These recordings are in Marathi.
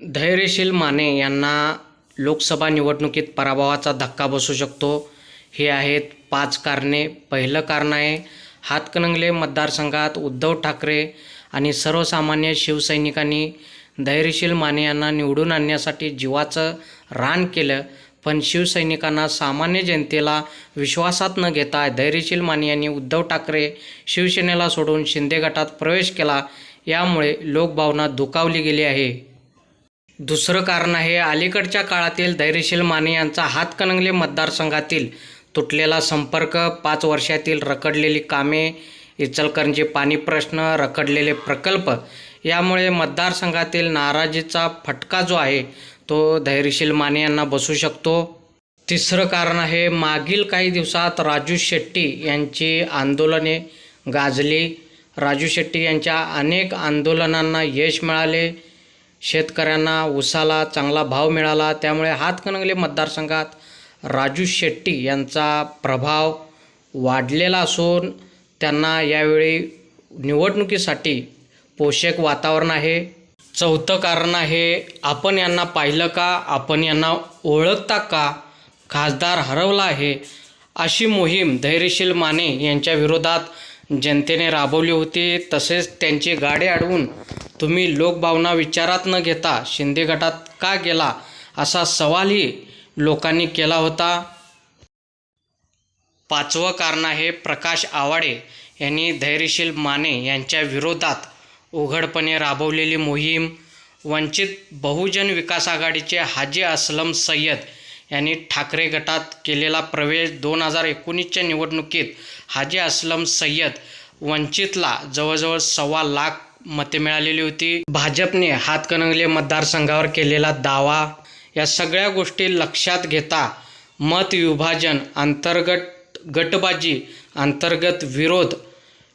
धैर्यशील माने यांना लोकसभा निवडणुकीत पराभवाचा धक्का बसू शकतो. हे आहेत पाच कारणे. पहिलं कारण आहे हातकणंगले मतदारसंघात उद्धव ठाकरे आणि सर्वसामान्य शिवसैनिकांनी धैर्यशील माने यांना निवडून आणण्यासाठी जीवाचं रान केलं पण शिवसैनिकांना सामान्य जनतेला विश्वासात न घेता धैर्यशील माने यांनी उद्धव ठाकरे शिवसेनेला सोडून शिंदे गटात प्रवेश केला. यामुळे लोकभावना दुखावली गेली आहे. दुसरं कारण आहे अलीकडच्या काळातील धैर्यशील माने यांचा हातकणंगले मतदारसंघातील तुटलेला संपर्क पाच वर्षातील रखडलेली कामे इचलकरंजी पाणी प्रश्न रखडलेले प्रकल्प यामुळे मतदारसंघातील नाराजीचा फटका जो आहे तो धैर्यशील माने यांना बसू शकतो. तिसरं कारण आहे मागील काही दिवसात राजू शेट्टी यांची आंदोलने गाजली. राजू शेट्टी यांच्या अनेक आंदोलनांना यश मिळाले. शेतकऱ्यांना ऊसाला चांगला भाव मिळाला त्यामुळे हातकणंगले मतदारसंघात राजू शेट्टी यांचा प्रभाव वाढलेला असून त्यांना यावेळी निवडणुकीसाठी पोषक वातावरण आहे चौथं कारण आहे आपण यांना पाहिलं का आपण यांना ओळखता का खासदार हरवला आहे अशी मोहीम धैर्यशील माने यांच्या विरोधात जनतेने राबवली होती तसेच त्यांची गाडी अडवून तुम्ही लोकभावना विचारात न घेता शिंदे गटात का गेला असा सवालही लोकांनी केला होता. पाचवं कारण आहे प्रकाश आवाडे यांनी धैर्यशील माने यांच्या विरोधात उघडपणे राबवलेली मोहीम. वंचित बहुजन विकास आघाडीचे हाजी असलम सय्यद यांनी ठाकरे गटात केलेला प्रवेश दोन हजार एकोणीसच्या निवडणुकीत हाजी असलम सय्यद वंचितला जवळजवळ सव्वा लाख मते मिळालेली होती. भाजपने हातकणंगले मतदारसंघावर केलेला दावा या सगळ्या गोष्टी लक्षात घेता मत विभाजन अंतर्गत गटबाजी अंतर्गत विरोध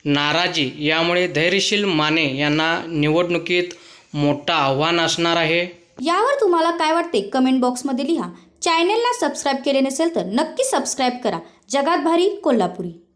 नाराजी यामुळे धैर्यशील माने यांना निवडणुकीत मोठं आव्हान असणार आहे. यावर तुम्हाला काय वाटते? कमेंट बॉक्समध्ये लिहा. चॅनेलला सबस्क्राईब केले नसेल तर नक्की सबस्क्राईब करा. जगात भारी कोल्हापुरी.